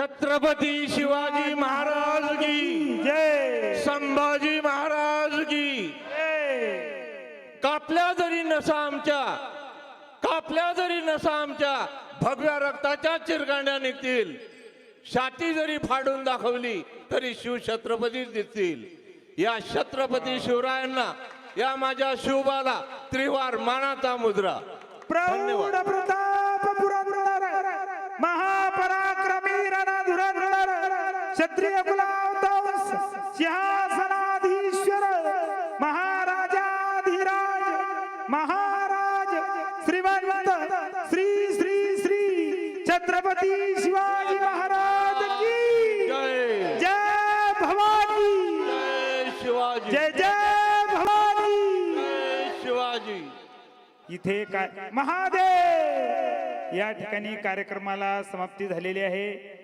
छत्रपती शिवाजी महाराज की जय। संभाजी महाराज की। कापल्या जरी नसा आमच्या कापल्या जरी नसा आमच्या भगव्या रक्ताच्या चिरगांड्या निघतील. छाती जरी फाडून दाखवली तरी शिव छत्रपतीच दिसतील. या छत्रपती शिवरायांना या माझ्या शिवबाला त्रिवार मानाचा मुद्रा. प्रौढ क्षत्रिय कुलावतंस सिंहासनाधीश्वर महाराजाधिराज महाराज श्रीमंत श्री श्री श्री छत्रपती शिवाजी महाराज की जय भवानी। जय शिवाजी। जय जय भवानी। जय शिवाजी। इथे काय? महादेव! या ठिकाणी कार्यक्रमाला समाप्ती झालेली आहे.